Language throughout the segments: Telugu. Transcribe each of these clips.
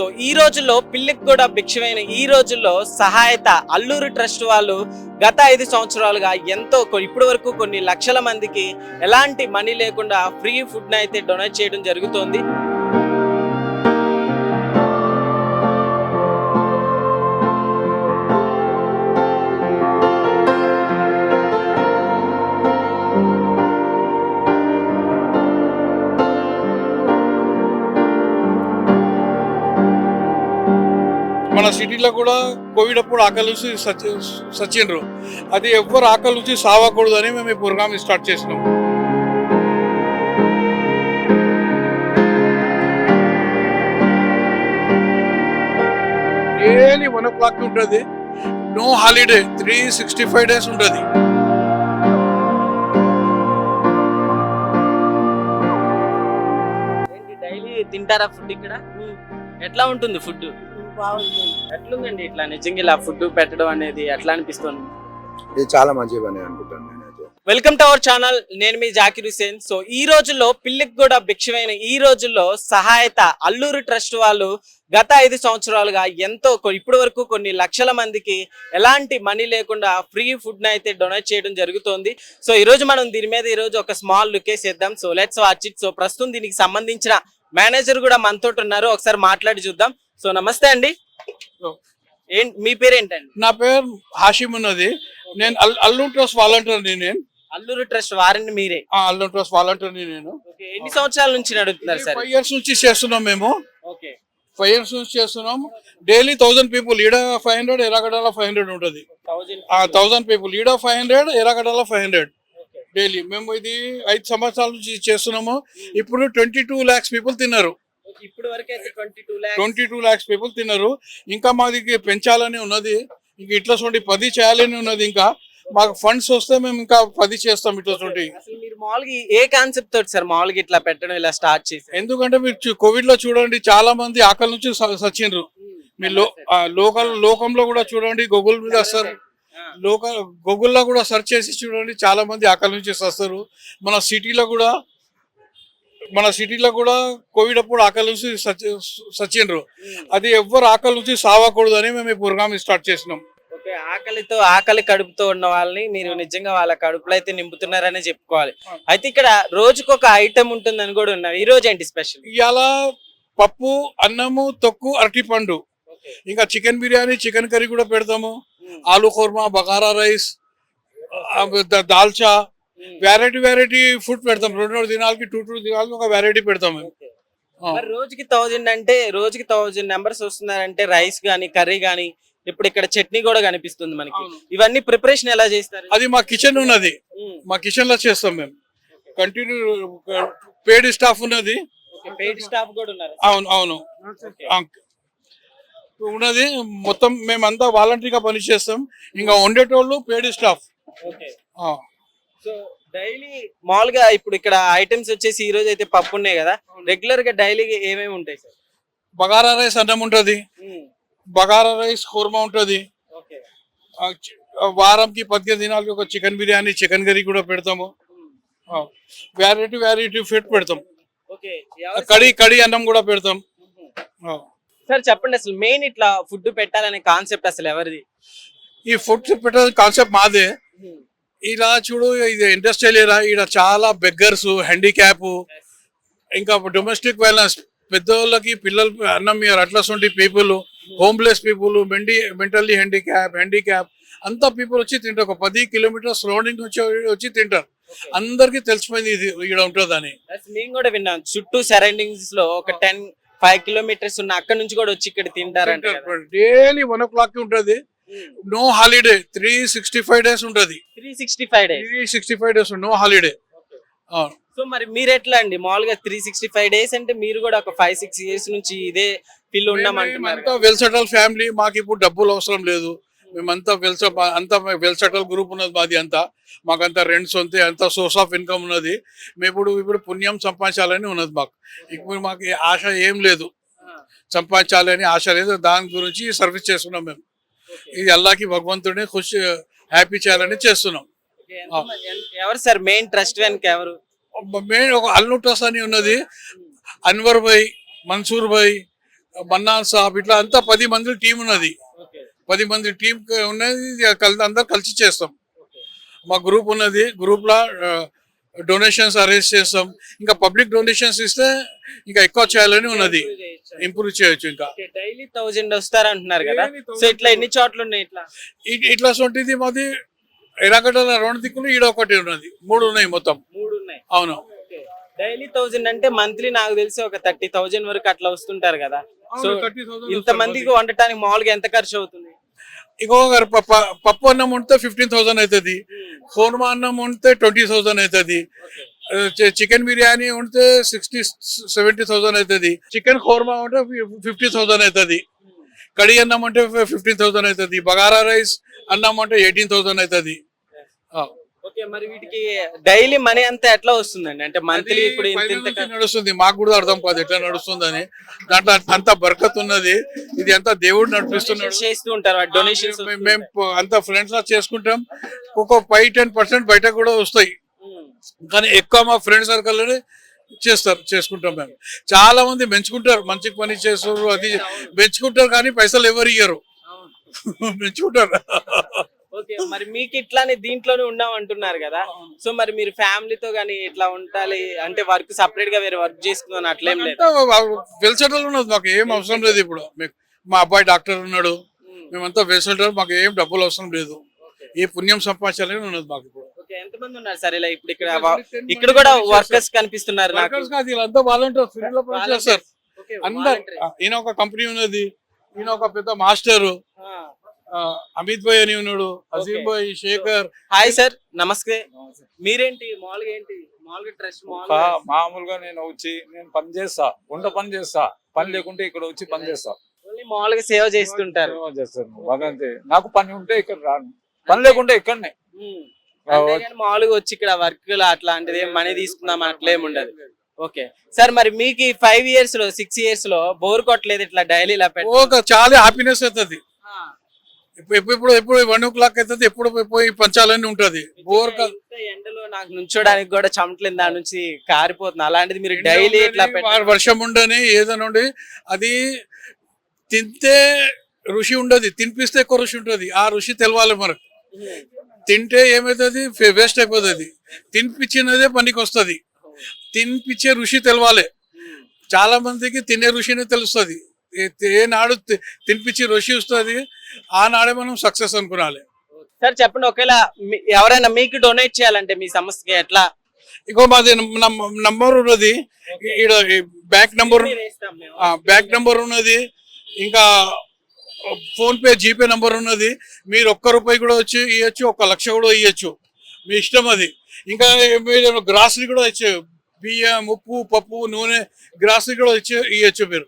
సో ఈ రోజుల్లో పిల్లికి కూడా భిక్షమైన ఈ రోజుల్లో సహాయత అల్లూరు ట్రస్ట్ వాళ్ళు గత ఐదు సంవత్సరాలుగా ఎంతో ఇప్పటి వరకు కొన్ని లక్షల మందికి ఎలాంటి మనీ లేకుండా ఫ్రీ ఫుడ్ అయితే డొనేట్ చేయడం జరుగుతోంది. మన సిటీలో కూడా కోవిడ్ అప్పుడు ఆకలి నుంచి సచి సచిండ్రు అది ఎవ్వరు ఆకలి నుంచి సావకూడదు అని మేము ఈ ప్రోగ్రామ్ స్టార్ట్ చేసినాం. డైలీ వన్ ఓ క్లాక్ ఉంటుంది. No holiday three sixty five days ఉంటుంది. ఏంటి డైలీ తింటారా ఫుడ్ ఇక్కడ? ఎట్లా ఉంటుంది ఫుడ్ ఎట్లుందండి ఇట్లా నిజంగా ఇలా ఫుడ్ పెట్టడం అనేది ఎట్లా అనిపిస్తుంది? ఇది చాలా మంచి పని అనుకుంటాను వెల్కమ్ టు అవర్ ఛానల్ నేను మీ జాకిర్ హుసేన్ సో ఈ రోజుల్లో పిల్లికి కూడా భిక్షమైన ఈ రోజుల్లో సహాయత అల్లూరు ట్రస్ట్ వాళ్ళు గత ఐదు సంవత్సరాలుగా ఎంతో ఇప్పటి వరకు కొన్ని లక్షల మందికి ఎలాంటి మనీ లేకుండా ఫ్రీ ఫుడ్ అయితే డొనేట్ చేయడం జరుగుతోంది. సో ఈ రోజు మనం దీని మీద ఈ రోజు ఒక స్మాల్ లుక్ వేసేద్దాం so let's watch it so ప్రస్తుతం దీనికి సంబంధించిన మేనేజర్ కూడా మనతో ఉన్నారు. ఒకసారి మాట్లాడి చూద్దాం. సో నమస్తే అండి. మీ పేరు ఏంటండి నా పేరు హాషిమ్ ఉన్నది. నేను అల్ అల్లూరు ట్రస్ట్ వాలంటీర్ని నేను. అల్లూరు ట్రస్ట్ వారిని మీరే? అల్లూరు ట్రస్ట్ వాలంటీర్ని నేను. ఎన్ని సంవత్సరాల నుంచి నడుపుతున్నారు సార్? ఫైవ్ ఇయర్స్ నుంచి చేస్తున్నాం మేము. ఓకే. ఫైవ్ ఇయర్స్ నుంచి చేస్తున్నాం. డైలీ థౌసండ్ పీపుల్ ఈడ ఫైవ్ హండ్రెడ్ ఎర్రగడ్డలో ఫైవ్ హండ్రెడ్ ఉంటుంది. ఆ థౌసండ్ పీపుల్ ఈడ ఫైవ్ హండ్రెడ్ ఎర్రగడ్డలో ఫైవ్ హండ్రెడ్. డైలీ. మేము ఇది ఐదు సంవత్సరాల నుంచి చేస్తున్నాము. ఇప్పుడు ట్వంటీ టూ ల్యాక్స్ పీపుల్ తిన్నారు. ఇప్పుడు వరకు అయితే twenty two lakhs twenty two lakhs people తిన్నారు. ఇంకా మాది పెంచాలని ఉన్నది. ఇంక ఇట్లా చూడండి పది చేయాలని ఉన్నది ఇంకా. మాకు ఫండ్స్ వస్తే మేము ఇంకా పది చేస్తాం ఇట్లా చూడండి. అసలు మీరు మామూలుగా ఏ కాన్సెప్ట్ తోటి సార్ మామూలుగా ఇట్లా పెట్టడం ఇలా స్టార్ట్ చేసి ఎందుకంటే మీరు కోవిడ్లో చూడండి చాలా మంది ఆకలి నుంచి సచ్చిండ్రు. మీ లో ఆ, లోకల్ లోకంలో కూడా చూడండి గూగుల్ మీద వస్తారు లోకల్ గూగుల్లో కూడా సెర్చ్ చేసి చూడండి చాలా మంది ఆకలి నుంచి వస్తారు మన సిటీలో కూడా మన సిటీలో కూడా కోవిడ్ అప్పుడు ఆకలి నుంచి సచి సచ్చిండ్రు. అది ఎవ్వరు ఆకలి నుంచి సావకూడదు అని మేము ఈ ప్రోగ్రామ్ స్టార్ట్ చేసినాం. ఓకే ఆకలితో ఆకలి కడుపుతో ఉన్న వాళ్ళని మీరు నిజంగా వాళ్ళ కడుపులో అయితే నింపుతున్నారనే చెప్పుకోవాలి. అయితే ఇక్కడ రోజుకు ఒక ఐటమ్ ఉంటుందని కూడా ఉన్నారు. ఈ రోజు ఏంటి స్పెషల్? ఇవాళ పప్పు అన్నము తొక్కు అరటిపండు ఇంకా చికెన్ బిర్యానీ చికెన్ కర్రీ కూడా పెడతాము. Aloo korma bagara rice dalcha variety variety food పెడతాం. రెండు రెండు దినాలకి టూ టూ దినాలకి ఒక వెరైటీ పెడతాం మేము. మరి రోజుకి థౌజండ్ అంటే రోజుకి థౌజండ్ నెంబర్స్ వస్తున్నారంటే రైస్ గానీ కర్రీ గానీ ఇప్పుడు ఇక్కడ చట్నీ కూడా కనిపిస్తుంది మనకి. ఇవన్నీ ప్రిపరేషన్ ఎలా చేస్తారు? అది మా కిచెన్ ఉన్నది. మా కిచెన్లో చేస్తాం మేము. కంటిన్యూ పేడ్ స్టాఫ్ ఉన్నది. పెయిడ్ స్టాఫ్ కూడా ఉన్నారు? అవును అవును. ఆ, ఉన్నది. మొత్తం మేమంతా వాలంటరీగా పని చేస్తాం ఇంకా వండేటోళ్ళు paid staff okay. So daily మామూలుగా ఇప్పుడు ఇక్కడ ఐటమ్స్ వచ్చేసి ఈ రోజు అయితే పప్పు ఉన్నాయి కదా రెగ్యులర్గా డైలీ ఏమేమి ఉంటాయి సార్? బగారా రైస్ అన్నం ఉంటుంది. బగారా రైస్ కుర్మా ఉంటుంది. వారంకి పద్దెనిమిది దినాలకి ఒక చికెన్ బిర్యానీ చికెన్ కర్రీ కూడా పెడతాము. వెరైటీ వెరైటీ ఫుడ్ పెడతాం. ఓకే. కడి కడి అన్నం కూడా పెడతాం. సార్ చెప్పండి అసలు మెయిన్ ఇట్లా ఫుడ్ పెట్టాలనే కాన్సెప్ట్ అసలు ఎవరిది? ఈ ఫుడ్ పెట్టే కాన్సెప్ట్ మాదే. ఇలా చూడు ఇది ఇండస్ట్రియల్ ఏరియా ఇక్కడ చాలా బెగ్గర్స్ హ్యాండిక్యాప్ ఇంకా డొమెస్టిక్ వైలెన్స్ పెద్దోళ్ళకి పిల్లలు అన్నం మీరు అట్లసంటి పీపుల్ హోమ్లెస్ పీపుల్ మెండి మెంటల్లీ హ్యాండిక్యాప్ హ్యాండిక్యాప్ అంతా పీపుల్ వచ్చి తింటారు. ఒక పది కిలోమీటర్ సరౌండింగ్ వచ్చి వచ్చి తింటారు. అందరికీ తెలిసిపోయింది ఇది ఇక్కడ ఉంటుందని. మేము కూడా విన్నాం. చుట్టూ సరౌండింగ్స్లో ఒక టెన్ ఫైవ్ కిలోమీటర్స్ ఉన్న అక్కడ నుంచి కూడా వచ్చి ఇక్కడ తింటారంట డైలీ వన్ ఓ క్లాక్ ఉంటుంది. No holiday three sixty five days ఉంటుంది. Three sixty five days three sixty five days no holiday so మరి మీరు ఎట్లా అండి మామూలుగా త్రీ సిక్స్టీ ఫైవ్ డేస్ అంటే మీరు కూడా ఒక ఫైవ్ సిక్స్ ఇయర్స్ నుంచి ఇదే ఉన్నామంటున్నారు. మేమంతా వెల్ సెటల్ ఫ్యామిలీ మాకు ఇప్పుడు డబ్బులు అవసరం లేదు. మేమంతా వెల్ అంతా వెల్ సెటల్ గ్రూప్ ఉన్నది మాది అంతా. మాకంతా రెంట్స్ ఉంది అంతా సోర్స్ ఆఫ్ ఇన్కమ్ ఉన్నది. మేము ఇప్పుడు ఇప్పుడు పుణ్యం సంపాదించాలని ఉన్నది మాకు. ఇప్పుడు మాకు ఆశ ఏం లేదు. సంపాదించాలని ఆశ లేదు. దాని గురించి సర్వీస్ చేస్తున్నాం మేము. ఇది అల్లాకి భగవంతుడిని ఖుషి హ్యాపీ చేయాలని చేస్తున్నాం. ఎవరు సార్? మెయిన్ ట్రస్ట్ వెనక ఎవరు? మెయిన్ ఒక అల్లుటస్ అని ఉన్నది. అన్వర్ భాయ్ మన్సూర్ భాయ్ మన్నాన్ సాబ్ ఇట్లా అంతా పది మంది టీం ఉన్నది. పది మంది టీం ఉన్నది అందరు కలిసి చేస్తాం. మా గ్రూప్ ఉన్నది. గ్రూప్లో డొనేషన్స్ అరేంజ్ చేస్తాం. ఇంకా పబ్లిక్ డొనేషన్స్ ఇస్తే ఇంకా ఎక్కువ చేయాలని ఉన్నది. ఇంప్రూవ్ చేయొచ్చు. ఇంకా. డైలీ థౌజండ్ కదా. సో ఇట్లా ఎన్ని చోట్ల ఉన్నాయి ఇట్లా? ఇట్లా సొంటిది మాది ఎడగడ్డల రెండు దిక్కులు ఈడ ఒకటి ఉన్నది. మూడు ఉన్నాయి మొత్తం. మూడు ఉన్నాయి. అవును. డైలీ థౌజండ్ అంటే మంత్లీ నాకు తెలిసి ఒక థర్టీ థౌజండ్ వరకు అట్లా వస్తుంటారు కదా. సో అవును, 30,000 ఇంత మందికి వండటానికి మామూలుగా ఎంత ఖర్చు అవుతుంది? ఇంకో గారు పప్ప- పప్పు అన్నం ఉంటే ఫిఫ్టీన్ థౌసండ్ అవుతుంది హోర్మా అన్నం ఉంటే ట్వంటీ థౌసండ్ అవుతుంది చికెన్ బిర్యానీ ఉంటే సిక్స్టీ సెవెంటీ థౌసండ్ అవుతుంది చికెన్ ఖోర్మా ఉంటే ఫిఫ్టీ థౌసండ్ అవుతుంది కడి అన్నం అంటే ఫిఫ్టీన్ థౌసండ్ అవుతుంది బగారా రైస్ అన్నం అంటే ఎయిటీన్ థౌసండ్ అవుతుంది ఓకే మరి వీటికి డైలీ మనీ అంతా ఎట్లా వస్తుందండి? అంటే మంత్లీ ఇప్పుడు ఇంత ఇంత ఖర్చు- నడుస్తుంది. మాకు కూడా అర్థం కాదు ఎట్లా నడుస్తుందని. దాంట్లో అంత బరకత్ ఉన్నది ఇది అంతా దేవుడు నడిపిస్తున్నాడు. చేస్తూ ఉంటారు డొనేషన్స్ మేము- మేము అంత ఫ్రెండ్స్ లా చేసుకుంటాం. ఒక ఫైవ్ టెన్ పర్సెంట్ బయట కూడా వస్తాయి. కానీ ఎక్కువ మా ఫ్రెండ్ సర్కిల్ చేస్తారు చేసుకుంటాం మేము. చాలా మంది మెచ్చుకుంటారు. మంచి పని చేస్తారు అది మెచ్చుకుంటారు కానీ పైసలు ఎవరు ఇయ్యరు. మెచ్చుకుంటారు. ఓకే మరి మీకు ఇట్లానే దీంట్లోనే ఉన్నాం అంటున్నారు కదా. సో మరి మీరు ఫ్యామిలీతో గానీ ఇట్లా ఉండాలి అంటే వర్క్ సపరేట్గా వేరే వర్క్ చేసుకుందని అట్లేం లేదు. వెల్ సెటిల్ ఉన్నది మాకు ఏం అవసరం లేదు ఇప్పుడు. మీకు మా అబ్బాయి డాక్టర్ ఉన్నాడు. మేమంతా వెల్ సెటిల్ మాకు ఏం డబ్బులు అవసరం లేదు. ఏ పుణ్యం సంపాదించాలని ఉన్నది మాకు ఇప్పుడు. ఓకే ఎంత మంది ఉన్నారు సరే ఇలా ఇప్పుడు ఇక్కడ ఇక్కడ కూడా వర్కర్స్ కనిపిస్తున్నారు వర్కర్స్ కాదు వీళ్ళంతా అందరు. ఈయన ఒక కంపెనీ ఉన్నది. ఈయన ఒక పెద్ద మాస్టరు. అమిత్ భాయ్ అని ఉన్నాడు అజీమ్. భాయ్ శేఖర్. హాయ్ సార్ నమస్తే. మీరేంటి మామూలుగా ఏంటి మామూలుగా డ్రెస్ మామూలుగా మామూలుగా నేను వచ్చి నేను పని చేస్తా వంట పని చేస్తా. పని లేకుంటే ఇక్కడ వచ్చి పని చేస్తా. ఓన్లీ మామూలుగా సేవ చేస్తుంటారు. సేవ చేస్తాను. నాకు పని ఉంటే ఇక్కడ రాను. పని లేకుంటే ఇక్కడనే. మామూలుగా వచ్చి ఇక్కడ వర్క్ అట్లాంటిది మనీ తీసుకుందాం అట్లేం ఉండదు. ఓకే. సార్ మరి మీకు ఫైవ్ ఇయర్స్లో సిక్స్ ఇయర్స్లో బోర్ కొట్టలేదు ఇట్లా డైలీ ఇలా చాలా హ్యాపీనెస్ అవుతుంది. ఎప్పుడు ఎప్పుడు వన్ ఓ క్లాక్ అవుతుంది ఎప్పుడు పోయి పంచాలని ఉంటది. బోర్ ఎండలో నాకు నుంచోడానికి కూడా చెమటలు దాని నుంచి కారిపోతుంది అలాంటిది మీరు డైలీ ఇట్లా వర్షం ఉండని ఏదైనా ఉండి అది తింటే రుచి ఉండదు తినిపిస్తే ఎక్కువ రుచి ఉంటుంది. ఆ రుచి తెలవాలి మనకు. తింటే ఏమవుతుంది వేస్ట్ అయిపోతుంది. తినిపించినదే పనికి వస్తుంది తినిపించే రుచి తెలవాలి. చాలా మందికి తినే రుచినే తెలుస్తుంది. ఏనాడు తినిపించే రుచి వస్తుంది. ఆనాడే మనం సక్సెస్ అనుకోవాలి సార్ చెప్పండి ఒకవేళ ఎవరైనా మీకు డొనేట్ చేయాలంటే మీ సంస్థకి ఎట్లా? ఇంకో మాది నంబర్ ఉన్నది. ఈడ బ్యాంక్ నంబర్. బ్యాంక్ నంబర్ ఉన్నది. ఇంకా ఫోన్ పే జీపే నంబర్ ఉన్నది. మీరు ఒక్క రూపాయి కూడా వచ్చి ఇవ్వచ్చు ఒక్క లక్ష కూడా ఇవ్వచ్చు మీ ఇష్టం అది. ఇంకా మీరు గ్రాసరీ కూడా ఇచ్చు బియ్యం ఉప్పు పప్పు నూనె గ్రాసరీ కూడా ఇచ్చి ఇవ్వచ్చు మీరు.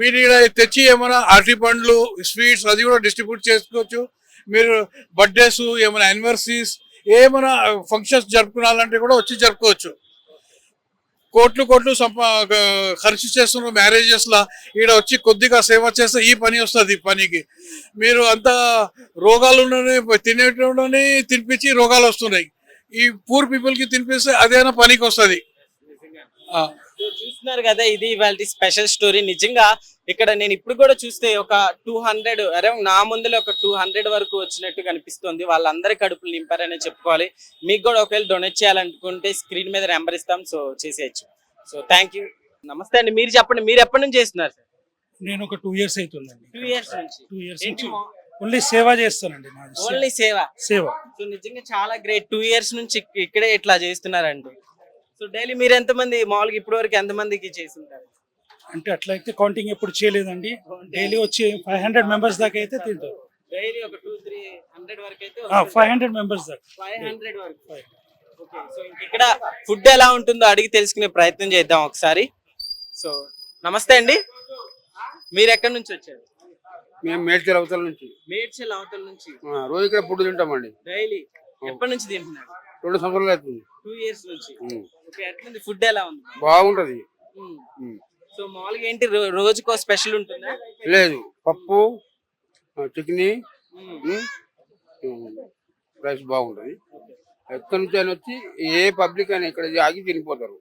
మీరు ఇక్కడ తెచ్చి ఏమైనా అరటి పండ్లు స్వీట్స్ అది కూడా డిస్ట్రిబ్యూట్ చేసుకోవచ్చు. మీరు బర్త్డేస్ ఏమైనా యానివర్సరీస్ ఏమైనా ఫంక్షన్స్ జరుపుకోవాలంటే కూడా వచ్చి జరుపుకోవచ్చు. కోట్లు కోట్లు సంపా ఖర్చు చేస్తున్న మ్యారేజెస్లా ఈడ వచ్చి కొద్దిగా సేవ చేస్తే ఈ పని వస్తుంది పనికి. మీరు అంత రోగాలు ఉండని తినేటోడని తినిపించి రోగాలు వస్తున్నాయి. ఈ పూర్ పీపుల్కి తినిపిస్తే అదేనా పనికి వస్తుంది చూస్తున్నారు కదా ఇది ఇవాళ స్పెషల్ స్టోరీ. నిజంగా ఇక్కడ నేను ఇప్పుడు కూడా చూస్తే ఒక టూ హండ్రెడ్ అరే నా ముందులో ఒక టూ హండ్రెడ్ వరకు వచ్చినట్టు కనిపిస్తుంది. వాళ్ళందరి కడుపులు నింపారనే చెప్పుకోవాలి. మీకు కూడా ఒకవేళ డొనేట్ చేయాలనుకుంటే స్క్రీన్ మీద నెంబర్ ఇస్తాం సో చేసేయచ్చు. సో థ్యాంక్ యూ నమస్తే అండి. మీరు చెప్పండి. మీరు ఎప్పటి నుంచి చేస్తున్నారు సార్? నేను ఒక టూ ఇయర్స్ అవుతుందండి. టూ ఇయర్స్ నుంచి. టూ ఇయర్స్ నుంచి ఓన్లీ సేవ చేస్తానండి. ఓన్లీ సేవ? సేవ. సో నిజంగా చాలా గ్రేట్ టూ ఇయర్స్ నుంచి ఇక్- ఇక్కడే ఇట్లా చేస్తున్నారండి. సో డైలీ మీరు ఎంతమంది మామూలుగా ఇప్పటి వరకు ఎంతమందికి చేస్తుంటారు అంటే అట్లా అయితే కౌంటింగ్ ఎప్పుడు చేయలేదండి. డైలీ వచ్చి ఫైవ్ హండ్రెడ్ మెంబర్స్ దాకా అయితే తింటారు. డైలీ ఒక టూ త్రీ హండ్రెడ్ వరకు అయితే ఫైవ్ హండ్రెడ్ మెంబర్స్ దాకా. ఫైవ్ హండ్రెడ్ వరకు. ఓకే సో ఇంక ఇక్కడ ఫుడ్ ఎలా ఉంటుందో అడిగి తెలుసుకునే ప్రయత్నం చేద్దాం ఒకసారి. సో నమస్తే అండి. మీరు ఎక్కడి నుంచి వచ్చారు? మేము మేడ్చల్ అవతల నుంచి. మేడ్చల్ అవతల నుంచి. ఆ, రోజు ఇక్కడ ఫుడ్ తింటామండి. డైలీ ఎప్పటి నుంచి తింటున్నారు? రెండు సంవత్సరాలు అవుతుంది. టూ ఇయర్స్ నుంచి. ఉమ్. ఓకే ఎట్లుంది ఫుడ్ ఎలా ఉంది? బాగుంటది. సో మామూలుగా ఏంటి రో- రోజుకో స్పెషల్ ఉంటుందా? లేదు. పప్పు చికెన్. రైస్ బాగుంటది. ఎక్కడి నుంచి అయినా వచ్చి ఏ పబ్లిక్ అయినా ఇక్కడ ఆగి తినిపోతారు.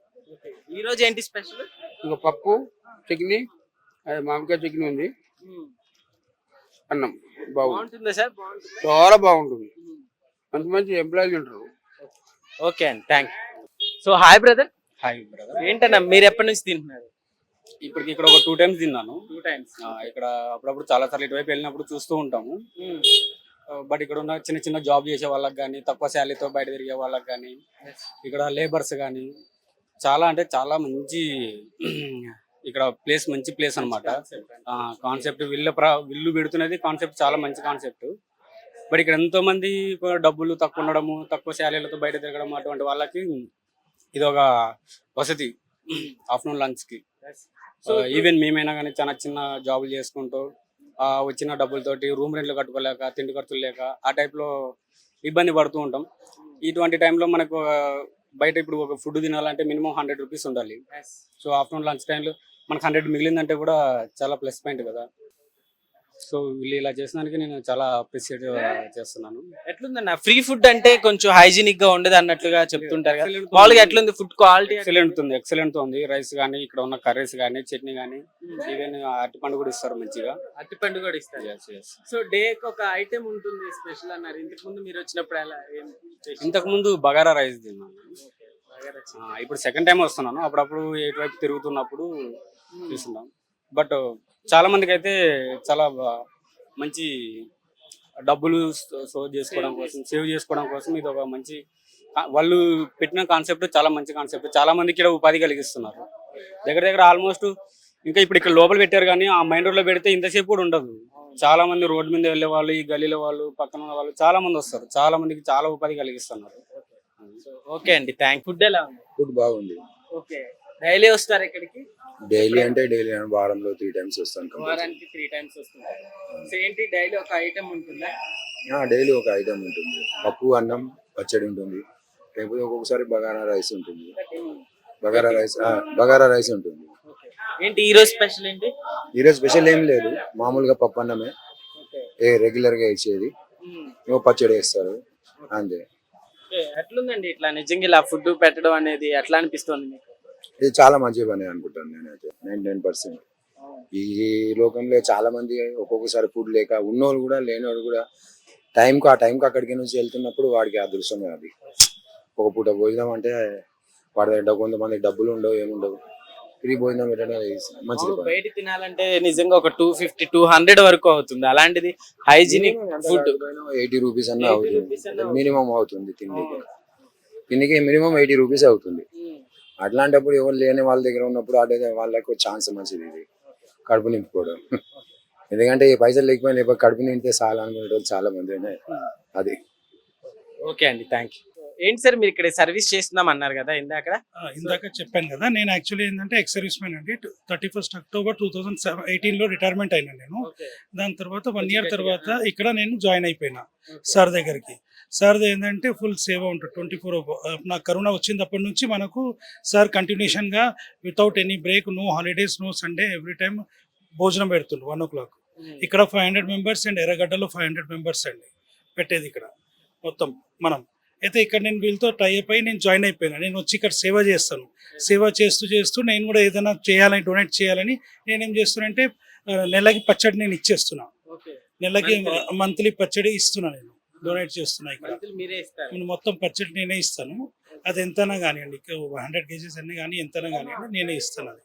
ఈ రోజు ఏంటి స్పెషల్? ఇంకా పప్పు చికెన్ అది మామిడికాయ చికెన్ ఉంది. అన్నం. బాగుంది. బాగుంటుందా సార్? బాగుంటుందా? చాలా బాగుంటుంది. మంచి మంచి ఎంప్లాయీలు ఉంటారు. ఓకే అండి. Thank so hi brother. Hi brother. ఏంటన్నా మీరు ఎప్పటి నుంచి తింటున్నారు? ఇప్పటికి ఇక్కడ ఒక టూ టైమ్స్ తిన్నాను. టూ టైమ్స్ ఆ, ఇక్కడ అప్పుడప్పుడు చాలా సార్లు ఇటువైపు వెళ్ళినప్పుడు చూస్తూ ఉంటాము. బట్ ఇక్కడ ఉన్న చిన్న చిన్న జాబ్ చేసే వాళ్ళకి కానీ తక్కువ శాలరీతో బయట తిరిగే వాళ్ళకి కానీ ఇక్కడ లేబర్స్ కానీ చాలా అంటే చాలా మంచి ఇక్కడ ప్లేస్ మంచి ప్లేస్ అనమాట కాన్సెప్ట్ విల్లు ప్ర విల్లు పెడుతున్నది కాన్సెప్ట్ చాలా మంచి కాన్సెప్ట్ బట్ ఇక్కడ ఎంతో మంది కొ- డబ్బులు తక్కువ ఉండడము తక్కువ శాలరీలతో బయట తిరగడం అటువంటి వాళ్ళకి ఇది ఒక వసతి ఆఫ్టర్నూన్ లంచ్కి. సో ఈవెన్ మేమైనా కానీ చాలా చిన్న జాబులు చేసుకుంటూ ఆ వచ్చిన డబ్బులతోటి రూమ్ రెంట్లు కట్టుకోలేక తిండి ఖర్చులు లేక ఆ type లో ఇబ్బంది పడుతూ ఉంటాం. ఇటువంటి టైంలో మనకు బయట ఇప్పుడు ఒక ఫుడ్ తినాలంటే మినిమం హండ్రెడ్ రూపీస్ ఉండాలి. సో ఆఫ్టర్నూన్ లంచ్ టైంలో మనకు హండ్రెడ్ మిగిలిందంటే కూడా చాలా ప్లస్ పాయింట్ కదా. సో వీళ్ళు ఇలా చేసినందుకు నేను చాలా అప్రిషియేట్ చేస్తున్నాను. ఎట్లుందన్న? ఫ్రీ ఫుడ్ అంటే కొంచెం హైజీనిక్గా ఉండదు అన్నట్లుగా చెప్తుంటారు కదా. మామూలుగా ఎట్లుంది ఫుడ్ క్వాలిటీ ఎక్సలెంట్ ఉంది ఎక్సలెంట్ ఉంది. రైస్ కానీ ఇక్కడ ఉన్న కర్రీస్ కానీ చట్నీ కానీ ఈవెన్ అరటిపండు కూడా ఇస్తారు మంచిగా. అరటిపండు కూడా ఇస్తారు. సో డే ఒక ఐటెం ఉంటుంది స్పెషల్ అన్నారు. ఇంతకు ముందు మీరు వచ్చినప్పుడు ఎలా ఇంతకు ముందు బగారా రైస్ తిన్నాను. ఇప్పుడు సెకండ్ టైం వస్తున్నాను. అప్పుడప్పుడు ఎటువైపు తిరుగుతున్నప్పుడు చూస్తున్నాం. బట్ చాలా మందికి అయితే చాలా మంచి డబ్బులు సేవ్ చేసుకోవడం కోసం సేవ్ చేసుకోవడం కోసం ఇది ఒక మంచి వాళ్ళు పెట్టిన కాన్సెప్ట్ చాలా మంచి కాన్సెప్ట్. చాలా మందికి ఇక్కడ ఉపాధి కలిగిస్తున్నారు. దగ్గర దగ్గర ఆల్మోస్ట్ ఇంకా ఇప్పుడు ఇక్కడ లోపల పెట్టారు కానీ ఆ మైండ్ రోడ్లో పెడితే ఇంతసేపు కూడా ఉండదు. చాలా మంది రోడ్డు మీద వెళ్ళే వాళ్ళు ఈ గలీల వాళ్ళు పక్కన ఉన్న వాళ్ళు చాలా మంది వస్తారు. చాలా మందికి చాలా ఉపాధి కలిగిస్తున్నారు. ఓకే అండి. థ్యాంక్ ఫుడ్ ఎలా ఉంది? ఫుడ్ బాగుంది. ఓకే. డైలీ వస్తారు ఇక్కడికి? డైలీ అంటే డైలీ వారంలో త్రీ టైమ్స్ వస్తాను. వారానికి త్రీ టైమ్స్ వస్తుంటారు సో ఏంటి డైలీ ఒక ఐటెం ఉంటుందా? ఆ, డైలీ ఒక ఐటమ్ ఉంటుంది. పప్పు అన్నం పచ్చడి ఉంటుంది. లేకపోతే ఒక్కొక్కసారి బగారా రైస్ ఉంటుంది. బగారా రైస్ బగారా రైస్ ఉంటుంది. ఏంటి ఈ రోజు స్పెషల్ ఏంటి? ఈరోజు స్పెషల్ ఏం లేదు. మామూలుగా పప్పు అన్నమే. ఏ రెగ్యులర్గా ఇచ్చేది పచ్చడి వేస్తారు. అంతే. ఎట్లుందండి ఇట్లా నిజంగా ఇలా ఫుడ్ పెట్టడం అనేది ఎట్లా అనిపిస్తుంది మీకు? ఇది చాలా మంచి పని అనుకుంటాను నేనైతే. Nine nine percent. ఈ లోకంలో చాలా మంది ఒక్కొక్కసారి ఫుడ్ లేక ఉన్నోళ్ళు కూడా లేనోళ్ళు కూడా టైంకు ఆ టైంకి అక్కడికి నుంచి వెళ్తున్నప్పుడు వాడికి అదృష్టమే అది. ఒక పూట భోజనం అంటే వాడి దగ్గర కొంతమంది డబ్బులు ఉండవు ఏముండవు. ఫ్రీ భోజనం పెట్టడం మంచిది. బయట తినాలంటే నిజంగా ఒక టూ ఫిఫ్టీ టూ హండ్రెడ్ వరకు అవుతుంది. అలాంటిది హైజీనిక్ ఫుడ్ ఎయిటీ రూపీస్ అన్న 80 అవుతుంది. మినిమం అవుతుంది. తిండికి. తిండికి మినిమం ఎయిటీ రూపీస్ అవుతుంది. అట్లాంటప్పుడు ఎవరు లేని వాళ్ళ దగ్గర ఉన్నప్పుడు అదే వాళ్ళకు ఛాన్స్ మంచిది ఇది. కడుపు నింపుకోవడం. ఎందుకంటే ఈ పైసలు లేకపోయినా లేకపోతే కడుపు నింపితే చాలా అనుకునే చాలా మంది ఉన్నాయి అది. ఓకే అండి థ్యాంక్ యూ ఏంటి సార్ మీరు ఇక్కడ సర్వీస్ చేస్తున్నాం అన్నారు కదా ఇందాక? ఆ, ఇందాక చెప్పాను కదా నేను యాక్చువల్లీ ఏంటంటే ఎక్స్ సర్వీస్ మ్యాన్ అండి thirty first October two thousand ఎయిటీన్లో రిటైర్మెంట్ అయినా నేను. దాని తర్వాత వన్ ఇయర్ తర్వాత ఇక్కడ నేను జాయిన్ అయిపోయినా సార్ దగ్గరికి. సార్ ఏంటంటే ఫుల్ సేవ ఉంటుంది. ట్వంటీ ఫోర్ నాకు కరోనా వచ్చినప్పటి నుంచి మనకు sir కంటిన్యూషన్గా without any break no holidays no Sunday every time భోజనం పెడుతుండ్రు వన్ ఓ క్లాక్. ఇక్కడ ఫైవ్ హండ్రెడ్ మెంబర్స్ అండ్ ఎర్రగడ్డలో ఫైవ్ హండ్రెడ్ మెంబర్స్ అండి పెట్టేది ఇక్కడ మొత్తం మనం. అయితే ఇక్కడ నేను వీళ్ళతో టై అయిపోయి నేను జాయిన్ అయిపోయినా. నేను వచ్చి ఇక్కడ సేవ చేస్తాను. సేవ చేస్తూ చేస్తూ నేను కూడా ఏదైనా చేయాలని డొనేట్ చేయాలని నేనేం చేస్తున్నానంటే నెలకి పచ్చడి నేను ఇచ్చేస్తున్నా. నెలకి. మంత్లీ పచ్చడి ఇస్తున్నా నేను. డొనేట్ చేస్తున్నా ఇక్కడ. మొత్తం పచ్చడి నేనే ఇస్తాను. అది ఎంతైనా కానివ్వండి హండ్రెడ్ కేజీస్ అన్ని కానీ ఎంతైనా కానివ్వండి నేనే ఇస్తాను అది.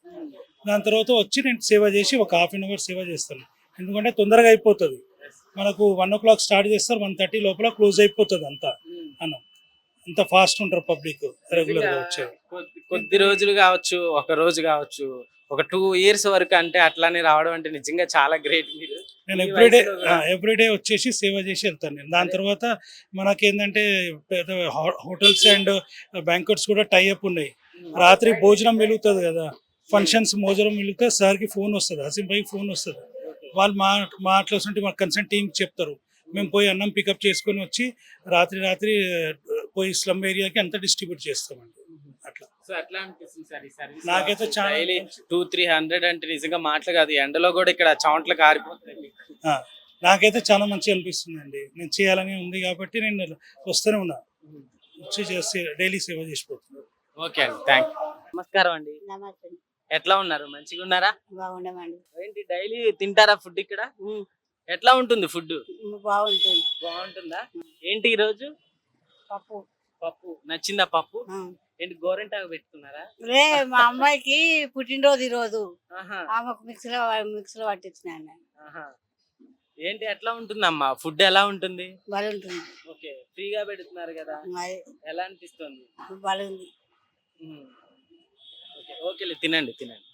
దాని తర్వాత వచ్చి నేను సేవ చేసి ఒక హాఫ్ అన్ అవర్ సేవ చేస్తాను. ఎందుకంటే తొందరగా అయిపోతుంది. మనకు వన్ ఓ క్లాక్ స్టార్ట్ చేస్తారు వన్ థర్టీ లోపల క్లోజ్ అయిపోతుంది అంతా అన్నం. అంత ఫాస్ట్ ఉంటారు పబ్లిక్ రెగ్యులర్గా వచ్చేది కొద్ది- కొద్ది రోజులు కావచ్చు ఒక రోజు కావచ్చు ఒక టూ ఇయర్స్ వరకు అంటే అట్లానే రావడం అంటే నిజంగా చాలా గ్రేట్ మీరు. నేను ఎవ్రీడే. ఎవ్రీడే వచ్చేసి సేవ చేసి వెళ్తాను నేను. దాని తర్వాత మనకేంటంటే పెద్ద హోటల్స్ అండ్ బ్యాంకెట్స్ కూడా టైఅప్ ఉన్నాయి. రాత్రి భోజనం వెలుగుతుంది కదా. ఫంక్షన్స్ భోజనం వెలిగితే సార్కి ఫోన్ వస్తుంది. హసీం భాయ్కి ఫోన్ వస్తుంది. వాళ్ళు మా మాట్లాడుతుంటే మా కన్సర్న్ టీం చెప్తారు. మేము పోయి అన్నం పికప్ చేసుకొని వచ్చి రాత్రి రాత్రి పోయి స్లమ్ ఏరియాకి అంతా డిస్ట్రిబ్యూట్ చేస్తామండి. అట్లా. సో ఎట్లా అనిపిస్తుంది సార్ ఈ సర్వీస్ నాకైతే చాలా డైలీ టూ త్రీ హండ్రెడ్ అంటే నిజంగా మాటలు కాదు. ఎండలో కూడా ఇక్కడ చౌంట్లు కారిపోతాయి ఆ, నాకైతే చాలా మంచిగా అనిపిస్తుంది అండి నేను చేయాలని ఉంది కాబట్టి నేను వస్తూనే ఉన్నా. వచ్చి చేసి డైలీ సేవ చేసిపోతున్నాను ఓకే అండి. థ్యాంక్ నమస్కారం అండి. నమస్తే. ఎట్లా ఉన్నారు? మంచిగా ఉన్నారా? బాగుండమండి ఏంటి డైలీ తింటారా ఫుడ్ ఇక్కడ? ఎట్లా ఉంటుంది ఫుడ్? బాగుంటుంది. బాగుంటుందా? ఏంటి ఈ రోజు పప్పు. పప్పు. నచ్చిందా పప్పు? ఆ. ఏంటి గోరెంటాకు పెట్టుకున్నారా? లే మా అమ్మాయికి పుట్టినరోజు ఈ రోజు ఆహా, ఆమెకు మిక్స్లో మిక్స్లో పట్టించినాను నేను ఆహా. ఏంటి ఎట్లా ఉంటుందమ్మా? ఫుడ్ ఎలా ఉంటుంది? బాగుంటుంది. ఓకే ఫ్రీగా పెడుతున్నారు కదా. ఎలా అనిపిస్తుంది? బాగుంది. ఓకే ఓకేలే తినండి తినండి.